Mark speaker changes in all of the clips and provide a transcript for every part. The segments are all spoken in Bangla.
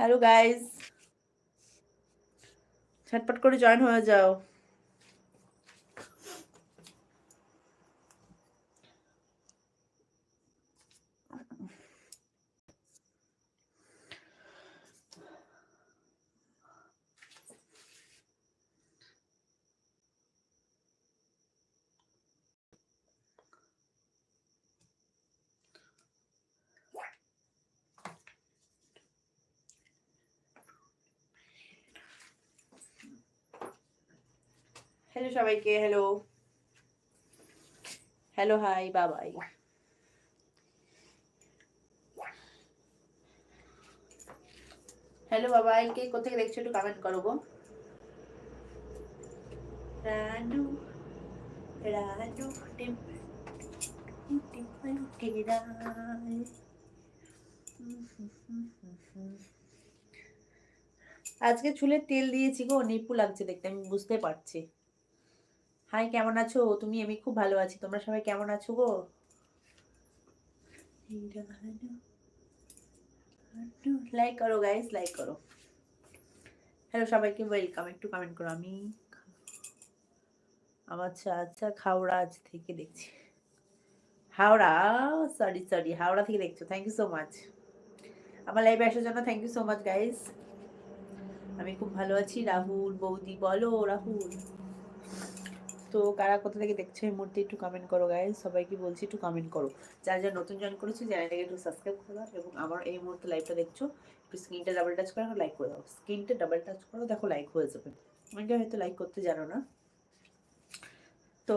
Speaker 1: হ্যালো গাইস ঝটপট করে জয়েন হয়ে যাও সবাইকে hello hello hi Babai hello Babai কে কোথেকে দেখছ একটু কমেন্ট করো গো। রানু রানু আজকে চুলে তেল দিয়েছি গো, নিপু লাগছে দেখতে, আমি বুঝতে পারছি। হাই, কেমন আছো? তুমি, আমি খুব ভালো আছি। তোমরা সবাই কেমন আছো গো? লাইক করো গাইস লাইক করো। হ্যালো সবাইকে ওয়েলকাম একটু কমেন্ট করো। আমি আচ্ছা আচ্ছা খাওড়াজ থেকে দেখছি। হাওড়া সরি সরি হাওড়া থেকে দেখছ। থ্যাংক ইউ সো মাচ আমার লাইভে আসার জন্য thank you so much guys আমি খুব ভালো আছি। রাহুল, বৌদি, বলো, রাহুল। তো কারা কোথা থেকে দেখছ এই মুহূর্তে একটু কমেন্ট করো গাইজ সবাইকে বলছি একটু কমেন্ট করো। যারা যারা নতুন জয়েন করেছ, চ্যানেলটাকে একটু সাবস্ক্রাইব করে দাও এবং আমার এই মুহূর্তে লাইভটা দেখছ, একটু স্ক্রিনটা ডাবল টাচ করো লাইক করে দাও। স্ক্রিনটা ডাবল টাচ করো, দেখো লাইক হয়ে যাবে। অনেকে হয়তো লাইক করতে জানো না। তো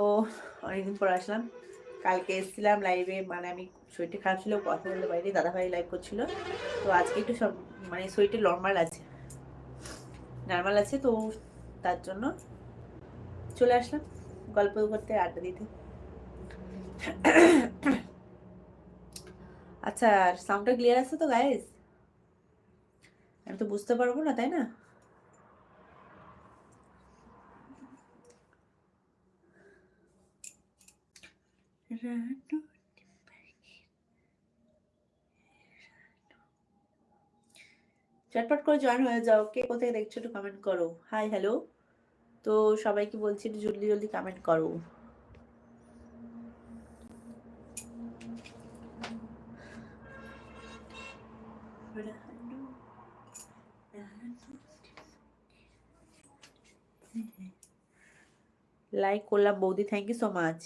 Speaker 1: অনেকদিন পর আসলাম। কালকে এসেছিলাম লাইভে মানে আমি শরীরটা খারাপ ছিল, কথা বলতে পারিনি, দাদাভাই লাইভ করছিল। তো আজকে একটু সব মানে শরীরটা নর্মাল আছে। নর্মাল আছে তো তার জন্য চলে আসলাম। গল্প করতে আড্ডা দিতে। আচ্ছা সাউন্ডটা ক্লিয়ার আছে তো গাইস আমি তো বুঝতে পারব না, তাই না? চটপট করে জয়েন হয়ে যাও। কে কোথায় দেখছ একটু কমেন্ট করো। হাই হ্যালো তো সবাইকে বলছি একটু জলদি জলদি কমেন্ট করো। লাইক করলাম বৌদি thank you so much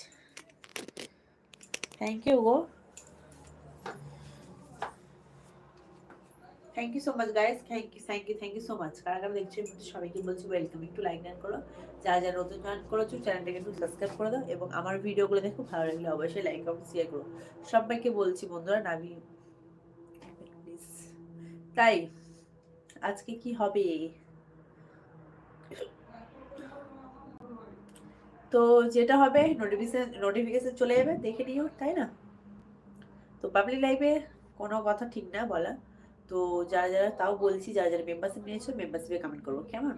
Speaker 1: thank you go. Thank you so much guys thank you thank you thank you so much কারা কারা দেখছ সবাইকে বলছি ওয়েলকাম একটু লাইক ডান করো। যারা যারা নতুন জয়েন করেছ চ্যানেলটাকে একটু সাবস্ক্রাইব করে দাও এবং আমার ভিডিওগুলো দেখো, ভালো লাগলে অবশ্যই লাইক কমেন্ট শেয়ার করো। সবাইকে বলছি বন্ধুরা নাবি তাই, আজকে কি হবে? তো যেটা হবে নোটিফিকেশন নোটিফিকেশন চলে যাবে, দেখে নিও, তাই না? তো পাবলিক লাইফে কোনো কথা ঠিক না বলা। তো যারা যারা তাও বলছি, যারা যারা মেম্বারশিপ নিয়েছো মেম্বারশিপে কমেন্ট করব কেমন?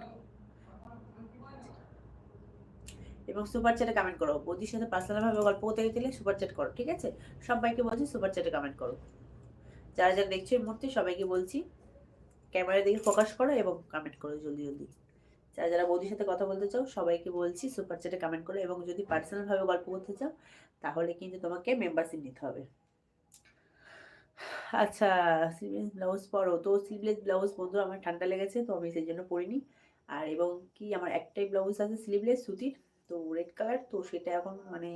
Speaker 1: এবং সুপার চ্যাটে কমেন্ট করো। বৌদির সাথে পার্সোনালভাবে গল্প করতে গেলে সুপার চ্যাট করো, ঠিক আছে? সবাইকে বলছি সুপার চ্যাটে কমেন্ট করো। যারা যারা দেখছ এই মুহূর্তে, সবাইকে বলছি ক্যামেরার দিকে ফোকাস করো এবং কমেন্ট করো জলদি জলদি। যারা যারা বৌদির সাথে কথা বলতে চাও, সবাইকে বলছি সুপার চ্যাটে কমেন্ট করো এবং যদি পার্সোনালভাবে গল্প করতে চাও, তাহলে কিন্তু তোমাকে মেম্বারশিপ নিতে হবে। আচ্ছা স্লিভলেস ব্লাউজ পরো। তো স্লিভলেস ব্লাউজ বন্ধু, আমার ঠান্ডা লেগেছে, তো আমি সেই জন্য পরিনি। আর এবং কি, আমার একটাই ব্লাউজ আছে স্লিভলেস সুতির, তো রেড কালার তো সেটা এখন মানে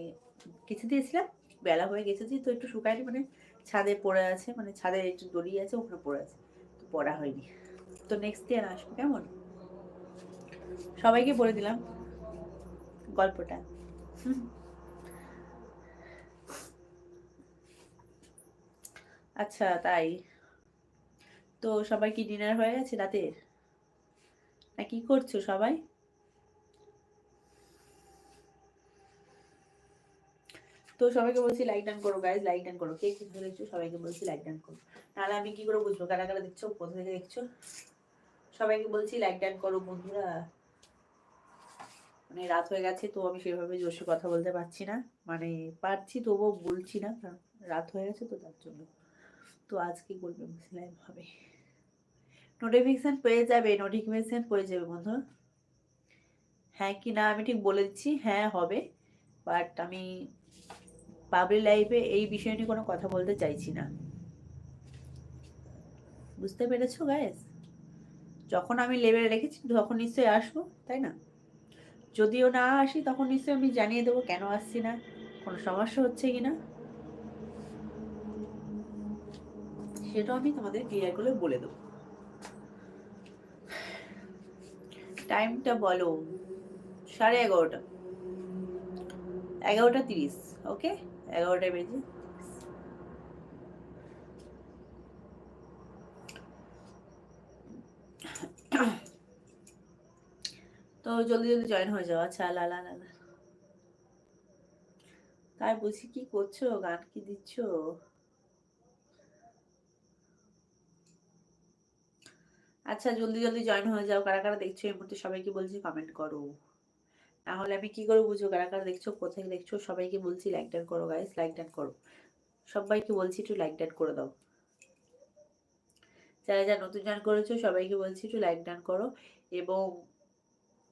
Speaker 1: কিছু দিয়েছিলাম। বেলা হয়ে গেছেছি তো একটু শুকায়নি মানে ছাদে পড়ে আছে মানে ছাদে একটু দড়ি আছে, ওখানে পড়ে আছে, তো পড়া হয়নি। তো নেক্সট ডে আসব, কেমন? সবাইকে বলে দিলাম গল্পটা। আচ্ছা তাই। তো সবাই কি ডিনার হয়ে গেছে রাতের না, কি করছ সবাই? তো সবাইকে বলছি লাইক ডান করো গাইজ লাইক ডান করো। কে কোথায় দেখছ সবাইকে বলছি লাইক ডান করো। নাহলে আমি কি করে বুঝব? কারা কারা দেখছ? কোথা থেকে দেখছ? সবাইকে বলছি লাইক ডান করো, বন্ধুরা। মানে রাত হয়ে গেছে, তো আমি সেভাবে জোশে কথা বলতে পারছি না। মানে পারছি, তবুও বলছি না, কারণ রাত হয়ে গেছে তো তার জন্য। তো আজকে করবে মুসলিম হবে। নোটিফিকেশান পেয়ে যাবে নোটিফিকেশান পেয়ে যাবে বন্ধু। হ্যাঁ কি না আমি ঠিক বলে দিচ্ছি হ্যাঁ হবে। বাট আমি পাবলিক লাইফে এই বিষয় নিয়ে কোনো কথা বলতে চাইছি না। বুঝতে পেরেছ গায়েস যখন আমি লেভেলে রেখেছি, তখন নিশ্চয়ই আসব, তাই না? যদিও না আসি, তখন নিশ্চয়ই আমি জানিয়ে দেবো কেন আসছি না, কোনো সমস্যা হচ্ছে কি না। সেটাও আমি তোমাদের ক্লিয়ার করে বলে দেবো। টাইমটা বলো, সাড়ে এগারোটা। এগারোটা তিরিশ, ওকে? এগারোটা বেজে তো জলদি জলদি জয়েন হয়ে যাও। আচ্ছা লা লা লা লা। তাই বলছি, কি করছ? গান কি দিচ্ছ? আচ্ছা জলদি জলদি জয়েন হয়ে যাও। কারা কারা দেখছ এই মুহূর্তে সবাইকে বলছি কমেন্ট করো। না হলে আমি কি করে বুঝব কারা কারা দেখছ, কোথায় দেখছ? সবাইকে বলছি লাইক ডান করো গাইস লাইক ডান করো। সবাইকে বলছি একটু লাইক ডান করে দাও। যারা যারা নতুন জয়েন করেছ, সবাইকে বলছি একটু লাইক ডান করো। এবং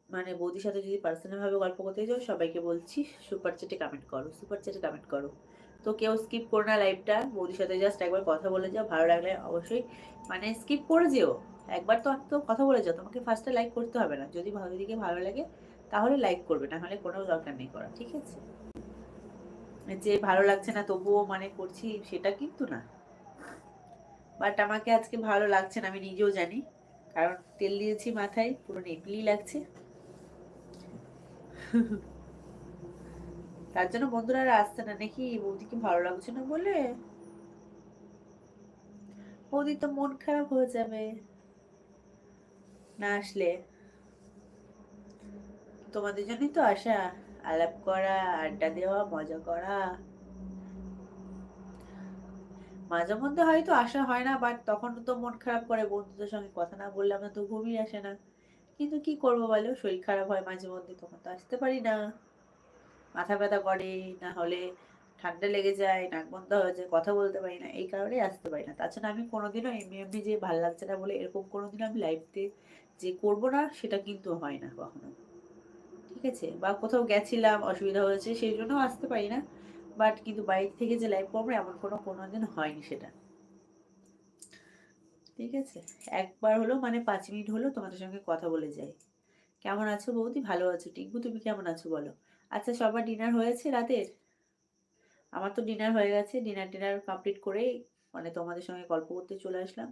Speaker 1: মানে বৌদির সাথে যদি পার্সোনালভাবে গল্প করতে চাও, সবাইকে বলছি সুপার চ্যাটে কমেন্ট করো সুপার চ্যাটে কমেন্ট করো। তো কেউ স্কিপ করো না লাইভটা বৌদির সাথে জাস্ট একবার কথা বলে যাও। ভালো লাগলে অবশ্যই মানে স্কিপ করে যেও। একবার তো তো কথা বলে যাও, তোমাকে ফার্স্টে লাইক করতে হবে না। যদি ভালো দিকে ভালো লাগে, তাহলে লাইক করবে, না হলে কোনো দরকার নেই করা ঠিক আছে? যে ভালো লাগছে না, তবুও মানে করছি, সেটা কিন্তু না। বাট আমাকে আজকে ভালো লাগছে না, আমি নিজেও জানি, কারণ তেল দিয়েছি মাথায়, পুরো নেপলি লাগছে। তার জন্য বন্ধুরা আর আসছে না নাকি বৌদিকে ভালো লাগছে না বলে। বৌদি তো মন খারাপ হয়ে যাবে। না আসলে? তোমাদের জন্যই তো আসা। আলাপ করা, আড্ডা দেওয়া, মজা করা। মাঝে মধ্যে হয়তো আসা হয় না বাট তখন তো মন খারাপ করে বন্ধুদের সঙ্গে কথা না বললে আমার তো ঘুমই আসে না। কিন্তু কি করব বলো? শরীর খারাপ হয় মাঝে মধ্যে, তখন তো আসতে পারি না। মাথা ব্যথা করে, না হলে ঠান্ডা লেগে যায়, নাক বন্ধ হয়ে যায়, কথা বলতে পারি না, এই কারণেই আসতে পারি না। তাছাড়া আমি কোনোদিনও এমনি এমনি যে ভালো লাগছে না বলে এরকম কোনোদিনও আমি লাইফতে যে করব না, সেটা কিন্তু হয় না কখনো। ঠিক আছে? বা কোথাও গেছিলাম, অসুবিধা হয়েছে, সেই জন্য আসতে পারি না। বাট কিন্তু বাইরে থেকে যে লাইভ করব, এমন কোনো কোনো দিন হয়নি সেটা। ঠিক আছে? একবার হলো মানে পাঁচ মিনিট হলো, তোমাদের সঙ্গে কথা বলে যাই। কেমন আছো বৌদি? ভালো আছো। টিঙ্কু, তুমি কেমন আছো বলো? আচ্ছা সবার ডিনার হয়েছে রাতের? আমার তো ডিনার হয়ে গেছে। ডিনার টিনার কমপ্লিট করে মানে তোমাদের সঙ্গে গল্প করতে চলে আসলাম।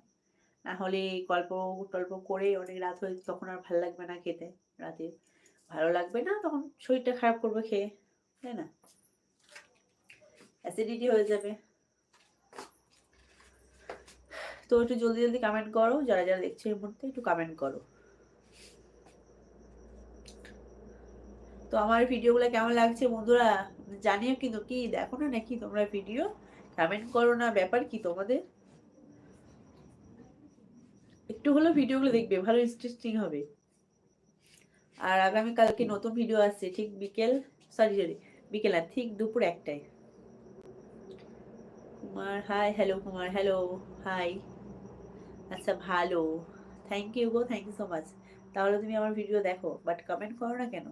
Speaker 1: না হলে গল্প টল্প করে অনেক রাত হয়ে তখন আর ভালো লাগবে না খেতে রাতে। ভালো লাগবে না তখন শরীরটা খারাপ করবে খেয়ে, তাই না? অ্যাসিডিটি হয়ে যাবে। তো একটু জলদি জলদি কমেন্ট করো, যারা যারা দেখছ এই মুহূর্তে একটু কমেন্ট করো। তো আমার ভিডিওগুলো কেমন লাগছে বন্ধুরা? জানিও কিন্তু কি দেখো না নাকি তোমরা ভিডিও কমেন্ট করো না, ব্যাপার কি তোমাদের? একটু হলেও ভিডিওগুলো দেখবে, ভালো ইন্টারেস্টিং হবে। আর আগামীকালকে নতুন ভিডিও আসছে, ঠিক বিকেল সরি সরি বিকেল না, ঠিক দুপুর একটায়। Kumar hi hello Kumar hello hi আচ্ছা ভালো। থ্যাংক ইউ গো থ্যাংক ইউ সো মাচ তাহলে তুমি আমার ভিডিও দেখো বাট কমেন্ট করো না কেন?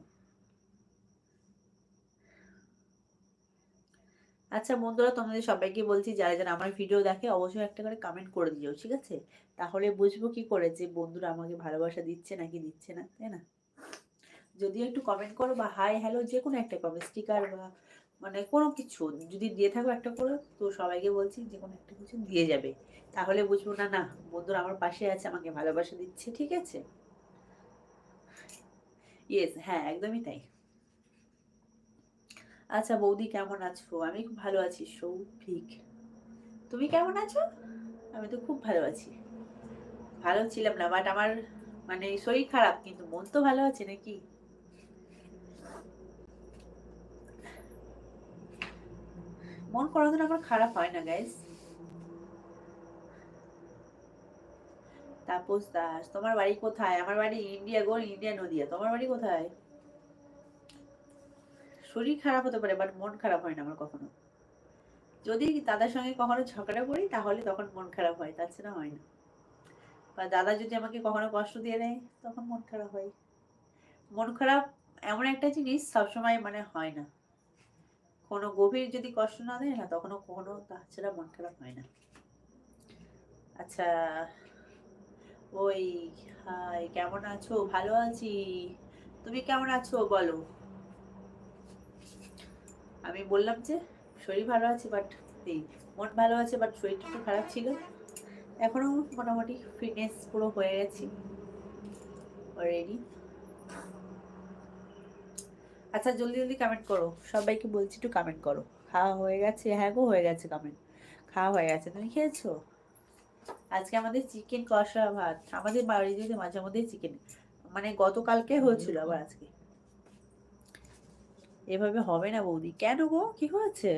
Speaker 1: আচ্ছা বন্ধুরা, তোমাদের সবাইকে বলছি, যারা যারা আমার ভিডিও দেখে অবশ্যই একটা করে কমেন্ট করে দিও, ঠিক আছে? তাহলে বুঝব কি করে যে বন্ধুরা আমাকে ভালোবাসা দিচ্ছে নাকি দিচ্ছে না, তাই না? যদি একটু কমেন্ট করো বা হাই হ্যালো যে কোনো একটা কমেন্ট স্টিকার বা মানে কোনো কিছু, যদি দিয়ে থাকো একটা করে, তো সবাইকে বলছি যে কোনো একটা কিছু দিয়ে যাবে। তাহলে বুঝব না না, বন্ধুরা আমার পাশে আছে, আমাকে ভালোবাসা দিচ্ছে, ঠিক আছে? ইয়েস হ্যাঁ একদমই তাই। আচ্ছা বৌদি কেমন আছো? আমি খুব ভালো আছি সৌভিক। তুমি কেমন আছো? আমি তো খুব ভালো আছি। ভালো ছিলাম না বাট আমার মানে শরীর খারাপ, কিন্তু মন তো ভালো আছে নাকি? মন কোনোদিন আমার খারাপ হয় না গাইস তাপস দাস, তোমার বাড়ি কোথায়? আমার বাড়ি ইন্ডিয়া, গোল ইন্ডিয়া নদিয়া, তোমার বাড়ি কোথায়? শরীর খারাপ হতে পারে বাট মন খারাপ হয় না আমার কখনো। যদি দাদার সঙ্গে কখনো ঝগড়া করি, তাহলে তখন মন খারাপ হয় তাছাড়া হয় না। বা দাদা যদি আমাকে কখনো কষ্ট দিয়ে দেয়, তখন মন খারাপ হয়। মন খারাপ এমন একটা জিনিস সবসময় মানে হয় না। কোনো গভীর যদি কষ্ট না দেয় না, তখনও কখনো তাছাড়া মন খারাপ হয় না। আচ্ছা ওই, হাই, কেমন আছো? ভালো আছি। তুমি কেমন আছো? বলো। আমি বললাম যে, শরীর ভালো আছে বাট এই মন ভালো আছে বাট শরীরটা একটু খারাপ ছিল। এখনও মোটামুটি ফিটনেস পুরো হয়ে গেছি। অলরেডি আচ্ছা জলদি জলদি কমেন্ট করো। সবাইকে বলছি একটু কমেন্ট করো। খাওয়া হয়ে গেছে? হ্যাঁ গো, হয়ে গেছে কমেন্ট খাওয়া হয়ে গেছে। তুমি খেয়েছো? আজকে আমাদের চিকেন কষা ভাত। আমাদের বাড়ি বাড়িতে মাঝে মধ্যে চিকেন মানে গতকালকে হয়েছিল আবার আজকে। এভাবে হবে না বৌদি। কেন গো? কি হয়েছে?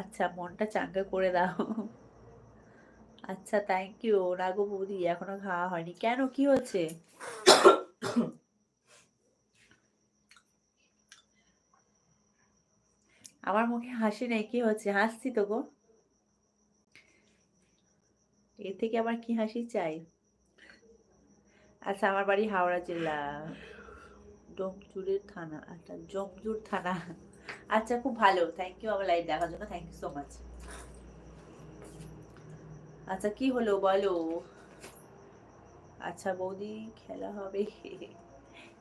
Speaker 1: আচ্ছা মনটা চাঙ্গা করে দাও। আচ্ছা থ্যাংক ইউ রাগো বৌদি, এখনও খাওয়া হয়নি। কেন? কি হচ্ছে আমার মুখে হাসি নেই, কি হচ্ছে হাসছি তো গো। এর থেকে আবার কি হাসি চাই? আচ্ছা আমার বাড়ি হাওড়া জেলা। ডোমজুরের থানা আচ্ছা জমজুর থানা। আচ্ছা খুব ভালো। থ্যাংক ইউ আমার লাইভ দেখার জন্য। থ্যাংক ইউ সো মাচ আচ্ছা কি হলো বলো? আচ্ছা বৌদি, খেলা হবে।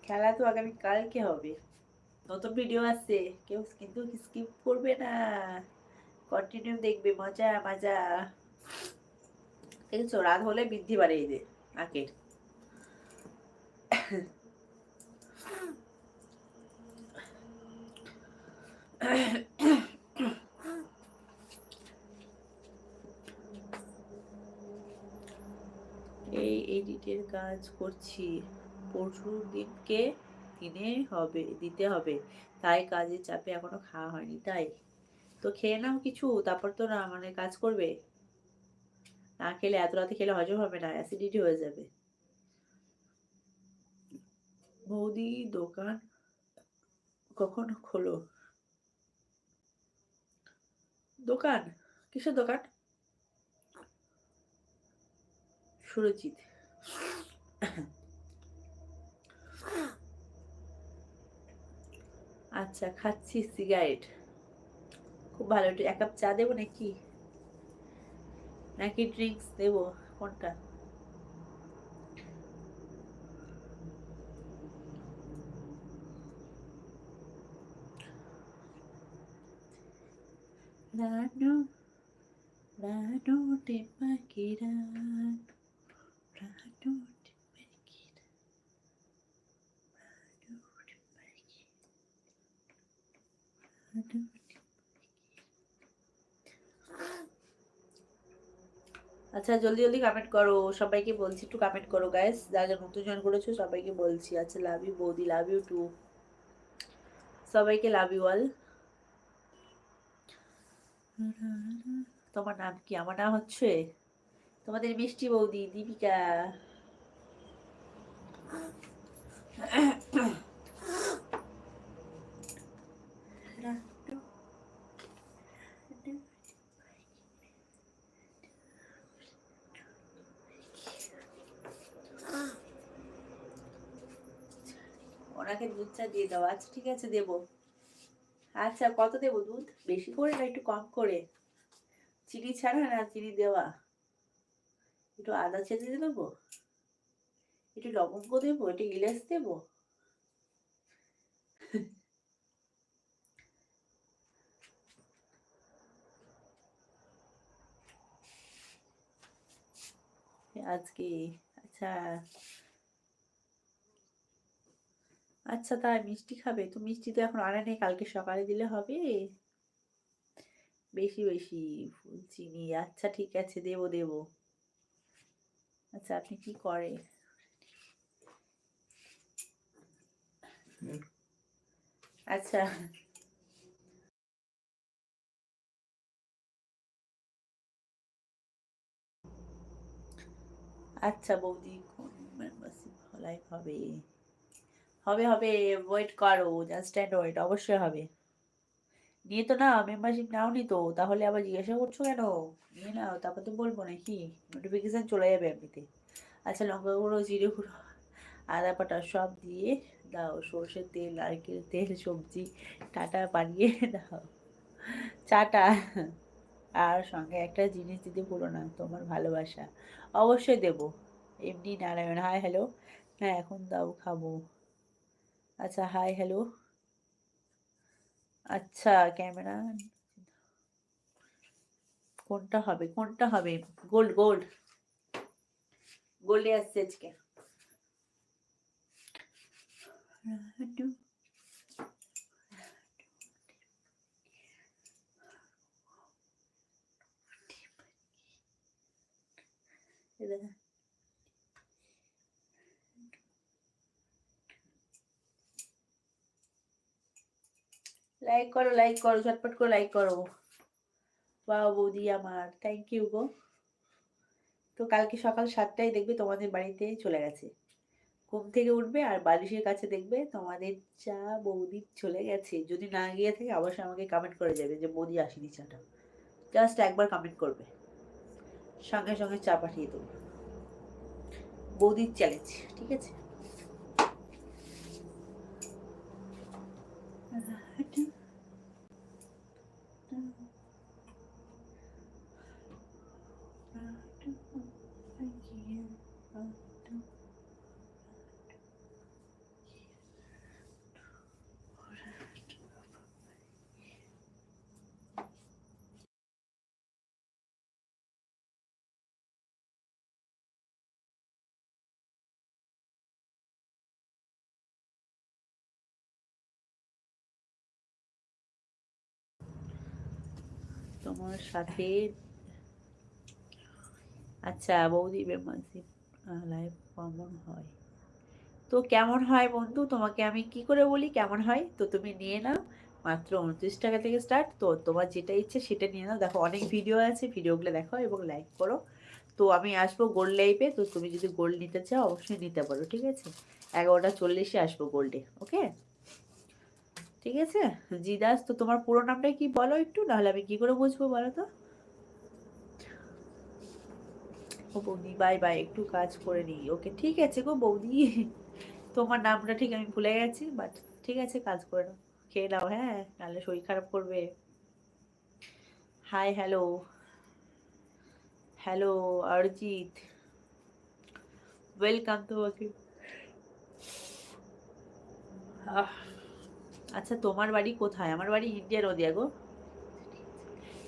Speaker 1: খেলা তো আগামী কালকে হবে। নতুন ভিডিও আসছে। কেউ কিন্তু স্কিপ করবে না। কন্টিনিউ দেখবে। মজা মজা। দেখেছ? রাত হলে বৃদ্ধি বাড়ে এদের আঁকের এই এডিটের কাজ করছি। পরশু দিনকে দিনে হবে, দিতে হবে। তাই কাজের চাপে এখনও খাওয়া হয়নি, তাই? তো খেয়ে নাও কিছু, তারপর তো না মানে কাজ করবে। না খেলে এত রাতে খেলে হজম হবে না অ্যাসিডিটি হয়ে যাবে। বৌদি দোকান কখন খোলো? দোকান? কিসের দোকান? সুরজিৎ। আচ্ছা খাচ্ছি সিগারেট। খুব ভালো এক কাপ চা দেবো নাকি? নাকি ড্রিঙ্কস দেবো? কোনটা? De Makiran, Rano de আচ্ছা জলদি জলদি কমেন্ট করো। সবাইকে বলছি একটু কমেন্ট করো গাইস যারা যারা নতুন জয়েন করেছ সবাইকে বলছি। আচ্ছা লাভ ইউ বৌদি। লাভ ইউ টু সবাইকে লাভ ইউ অল তোমার নাম কি? আমার নাম হচ্ছে তোমাদের মিষ্টি বৌদি, দীপিকা। ওনাকে দুধ চা দিয়ে দাও। আচ্ছা ঠিক আছে, দেবো। আচ্ছা কত দেবো দুধ? বেশি করে না একটু কম করে? চিনি ছাড়া না চিনি দেওয়া? একটু আদা ছেঁচে দেবো? একটু লবঙ্গ দেবো? একটু ইলাচ দেবো? আজকে আচ্ছা আচ্ছা তাই মিষ্টি খাবে? তো মিষ্টি তো এখন আনে নেই, কালকে সকালে দিলে হবে। বেশি বেশি ফুল চিনি। আচ্ছা ঠিক আছে, দেবো দেবো। আচ্ছা আপনি কি করে? আচ্ছা। আচ্ছা বৌদি, কোন মেম্বারশিপ লাইভ হবে? হবে হবে ওয়েট করো জাস্ট অ্যান্ড ওয়েট অবশ্যই হবে। নিয়ে তো না মেম্বারশিপ নাও নি তো, তাহলে আবার জিজ্ঞাসা করছ কেন? নিয়ে নাও, তারপর তো বলব নাকি নোটিফিকেশান চলে যাবে এমনিতে। আচ্ছা লঙ্কা গুঁড়ো জিরে গুঁড়ো আদা পাটা সব দিয়ে দাও, সর্ষের তেল, নারকেল তেল, সবজি, টাটা বানিয়ে দাও। চাটা। আর সঙ্গে একটা জিনিস দিতে ভুলো না, তোমার ভালোবাসা। অবশ্যই দেব। এমনি নারায়ণ হাই হ্যালো হ্যাঁ এখন দাও, খাব। আচ্ছা হাই হ্যালো আচ্ছা ক্যামেরা কোনটা হবে? কোনটা হবে? গোল্ড গোল্ড গোল্ডে আসছে আজকে। লাইক করো লাইক করো ঝটপট করে লাইক করো বাবা বৌদি আমার থ্যাংক ইউ গো তো কালকে সকাল সাতটায় দেখবে তোমাদের বাড়িতে চলে গেছে। ঘুম থেকে উঠবে আর বালিশের কাছে দেখবে তোমাদের চা বৌদি চলে গেছে। যদি না গিয়ে থাকে, অবশ্যই আমাকে কমেন্ট করে যাবে যে, বৌদি, আসেনি চাটা। জাস্ট একবার কমেন্ট করবে। সঙ্গে সঙ্গে চা পাঠিয়ে দেবো। বৌদির চ্যালেঞ্জ ঠিক আছে? তোমার সাথে আচ্ছা বৌদি মেম্বারশিপ লাইভ কেমন হয়? তো কেমন হয় বন্ধু? তোমাকে আমি কি করে বলি কেমন হয়? তো তুমি নিয়ে নাও, মাত্র উনত্রিশ টাকা থেকে স্টার্ট তো তোমার যেটা ইচ্ছে সেটা নিয়ে নাও। দেখো, অনেক ভিডিও আছে ভিডিওগুলো দেখো এবং লাইক করো। তো আমি আসব গোল্ড লাইফে তো তুমি যদি গোল্ড নিতে চাও, অবশ্যই নিতে পারো, ঠিক আছে? এগারোটা চল্লিশে আসব গোল্ডে ওকে ঠিক আছে? জিদাস, তো তোমার পুরো নামটা কি বলো একটু? নাহলে আমি কি করে বুঝব বলো তো? ও বৌদি বাই বাই একটু কাজ করে নিই। ওকে, ঠিক আছে গো বৌদি। তোমার নামটা ঠিক আমি ভুলে গেছি বাট ঠিক আছে, কাজ করে নাও। খেয়ে নাও হ্যাঁ নাহলে শরীর খারাপ করবে। Hi hello hello Arijit. Welcome to ah. আচ্ছা তোমার বাড়ি কোথায়? আমার বাড়ি ইন্ডিয়া নদিয়া গো।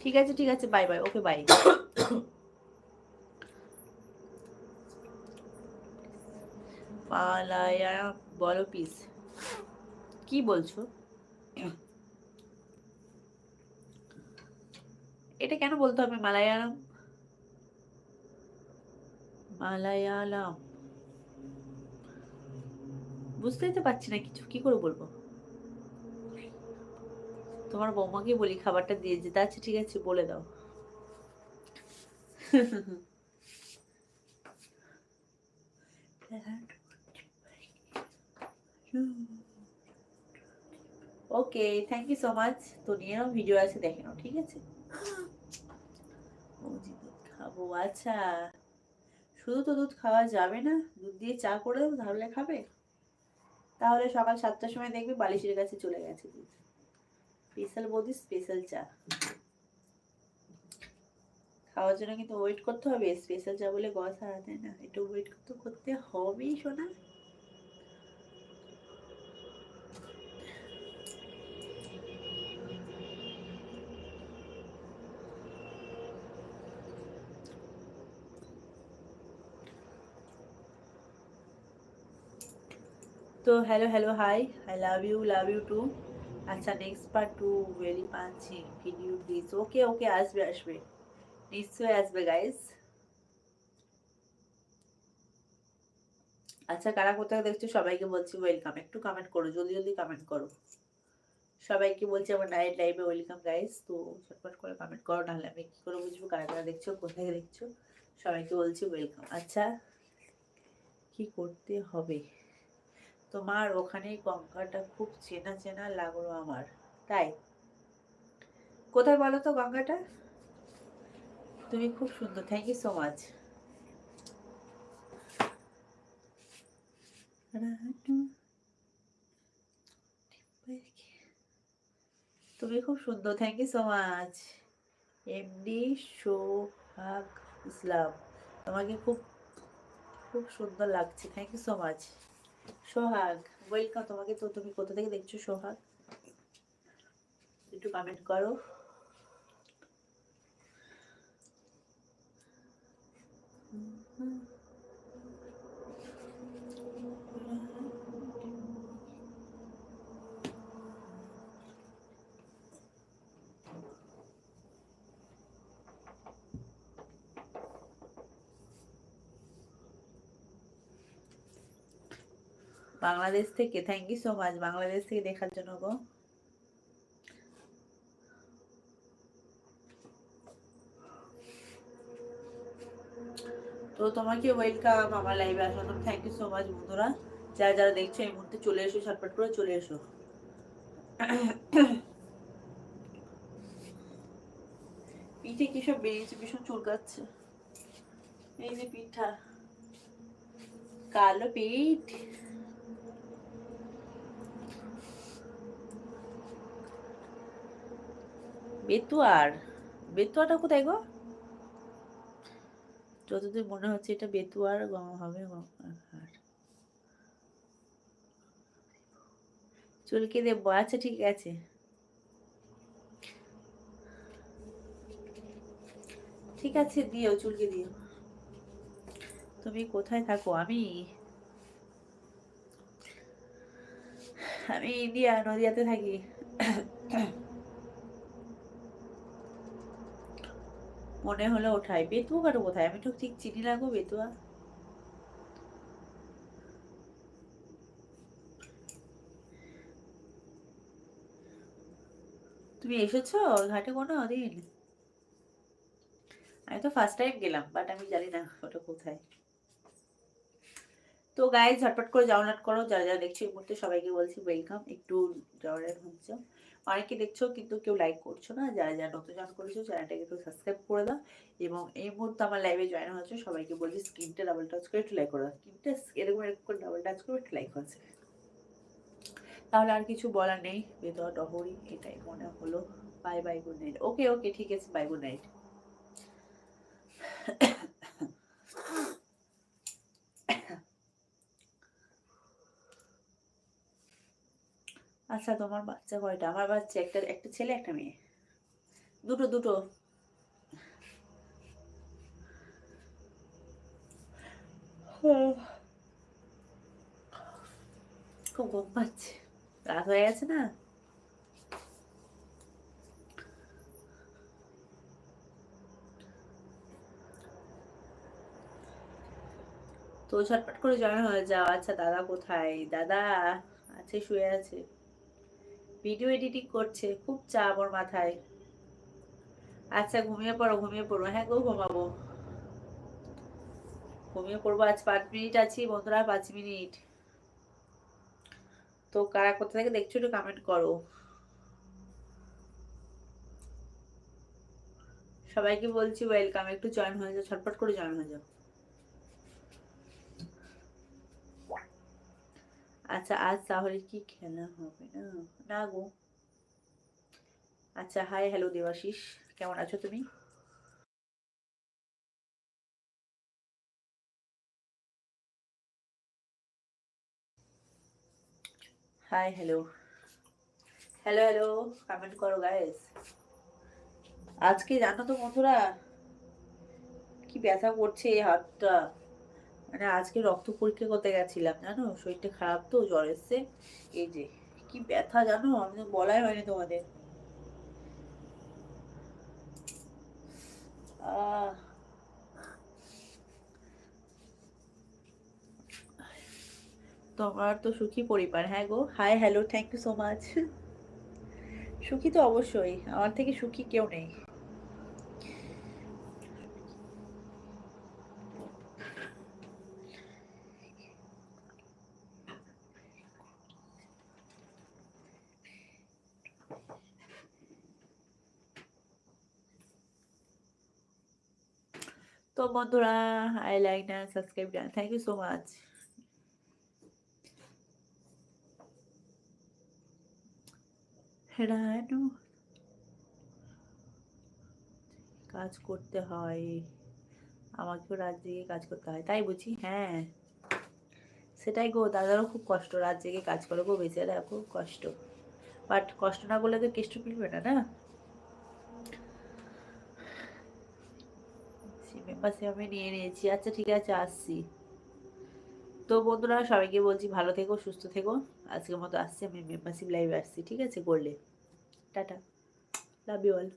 Speaker 1: ঠিক আছে ঠিক আছে bye bye okay bye Malaya বলো পিস কি বলছো? এটা কেন বলতে হবে মালায়ালাম? মালায়ালাম। বুঝতেই তো পারছি না কিছু। কি করে বলব? তোমার বৌমাকে বলি খাবারটা দিয়ে যেতে আচ্ছা ঠিক আছে, বলে দাও। Okay thank you so much তো নিয়ে নাও ভিডিও আছে, দেখে নাও, ঠিক আছে? খাব আচ্ছা। শুধু তো দুধ খাওয়া যাবে না, দুধ দিয়ে চা করে দেবো তাহলে খাবে? তাহলে সকাল সাতটার সময় দেখবে বালিশের কাছে চলে গেছে দুধ। স্পেশাল বৌদি, স্পেশাল চা। খাওয়ার জন্য কিন্তু ওয়েট করতে হবে, স্পেশাল চা বলে গস হারাতে না। একটু ওয়েট করতে করতে হবেই শোনা তো hello hello hi I love you love you too আচ্ছা নেক্সট পার্ট টু ভেরি পাচ্ছি ভিডিও প্লিজ ওকে ওকে আসবে আসবে। নিশ্চয়ই আসবে গাইস আচ্ছা কারা কোথায় দেখছ? সবাইকে বলছি ওয়েলকাম একটু কমেন্ট করো, জলদি জলদি কমেন্ট করো। সবাইকে বলছি আমার নাইট লাইভে ওয়েলকাম গাইস তো ঝটপট করে কমেন্ট করো, নাহলে আমি কি করে বুঝব কারা কারা দেখছ, কোথায় দেখছ? সবাইকে বলছি ওয়েলকাম আচ্ছা কি করতে হবে? তোমার ওখানে গঙ্গাটা খুব চেনা চেনা লাগল আমার। তাই। কোথায় বলো তো গঙ্গাটা? তুমি খুব সুন্দর। থ্যাংক ইউ সো মাচ তুমি খুব সুন্দর। Thank you so much MD Sohag Islam. তোমাকে খুব খুব সুন্দর লাগছে। Thank you so much Sohag welcome তোমাকে। তো তুমি কোথা থেকে দেখছ সোহাগ? একটু কমেন্ট করো। বাংলাদেশ থেকে thank you so much Bangladesh থেকে দেখার জন্য গো। তো তোমাকে ওয়েলকাম আমার লাইভে জন্য থ্যাংক ইউ সো মাচ বন্ধুরা। যারা যারা দেখছ এই মুহূর্তে চলে এসো ঝটপট করে চলে এসো। পিঠে কি সব বেরিয়েছে ভীষণ চুলকাচ্ছে এই যে পিঠা। কালো পিঠ। বেতুয়ার বেতুয়াটা কোথায় গো? যতদূর মনে হচ্ছে এটা বেতুয়ার হবে। চুলকে দেবো আচ্ছা ঠিক আছে। ঠিক আছে, দিও চুলকে দিও। তুমি কোথায় থাকো? আমি আমি ইন্ডিয়া, নদিয়াতে থাকি। মনে হলো ওঠাই বেতুয়া কাটো কোথায়? আমি তো ঠিক চিনি না বেতুয়া। তুমি এসেছ ঘাটে কোনো দিন? আমি তো ফার্স্ট টাইম গেলাম বাট আমি জানি না ওটা কোথায়। তো গায়ে ঝটপট করে ডাউনলোড করো, যারা যারা দেখছ এই মুহূর্তে সবাইকে বলছি ওয়েলকাম একটু ডাউনলোড হচ্ছে অনেকে দেখছ কিন্তু কেউ লাইক করছ না, যারা যারা নতুন জয়েন করেছ চ্যানেলটাকে একটু সাবস্ক্রাইব করে দাও। এবং এই মুহূর্তে আমার লাইভে জয়েন হচ্ছে সবাইকে বলছি স্ক্রিনটা ডাবল টাচ করে একটু লাইক করে দাও। স্ক্রিনটা এরকম এরকম করে ডাবল টাচ করে একটু লাইক হচ্ছে তাহলে আর কিছু বলার নেই বেদর ডহরি এটাই মনে হলো। Bye bye good night okay okay ঠিক আছে বাই গুড নাইট আচ্ছা তোমার বাচ্চা কয়টা? আমার বাচ্চা, একটা একটা ছেলে, একটা মেয়ে। দুটো দুটো। খুব পাচ্ছে রাত হয়ে গেছে না? তো ঝটপট করে জয়েন হয়ে যাও। আচ্ছা দাদা কোথায়? দাদা আছে, শুয়ে আছে। ভিডিও এডিটিং করছে, খুব চাপ ওর মাথায়। আচ্ছা ঘুমিয়ে পড়ো ঘুমিয়ে পড়ো। হ্যাঁ গো, ঘুমাবো। ঘুমিয়ে পড়ব, আজ পাঁচ মিনিট আছি, বন্ধুরা, পাঁচ মিনিট। তো কারা কোথা থেকে দেখছ একটু কমেন্ট করো। সবাইকে বলছি ওয়েলকাম একটু জয়েন হয়ে যাও ছটপট করে জয়েন হয়ে যাও। আচ্ছা আজ তাহলে কি খেলা হবে? না গো। আচ্ছা হাই হ্যালো দেবাশিস। কেমন আছো তুমি? Hi hello hello hello comment করো গাইস আজকে জানো তো বন্ধুরা, কি ব্যথা করছে এই হাতটা। মানে আজকে রক্ত পরীক্ষা করতে গেছিলাম, জানো? শরীরটা খারাপ তো, জ্বর এসছে। এই যে, কি ব্যথা, জানো? আমি তো বলাই হয়নি তোমাদের। আহ। তোমার তো সুখী পরিবার হ্যাঁ গো? Hi hello thank you so much সুখী তো অবশ্যই, আমার থেকে সুখী কেউ নেই। তো বন্ধুরা আই লাইক না সাবস্ক্রাইব না thank you so much Ranu কাজ করতে হয়। আমাকেও রাত জেগে কাজ করতে হয়। তাই বুঝি? হ্যাঁ। সেটাই গো, দাদারও খুব কষ্ট। রাত জেগে কাজ করে গো বেচারা খুব কষ্ট। বাট কষ্ট না করলে তো কেষ্ট মিলবে না না? মেম্বারশিপ আমি নিয়ে নিয়েছি। আচ্ছা ঠিক আছে, আসছি। তো বন্ধুরা, সবাইকে বলছি ভালো থেকো, সুস্থ থেকো। আজকের মতো আসছি, আমি মেম্বারশিপ লাইভে আসছি, ঠিক আছে, করলে। টাটা। Love you all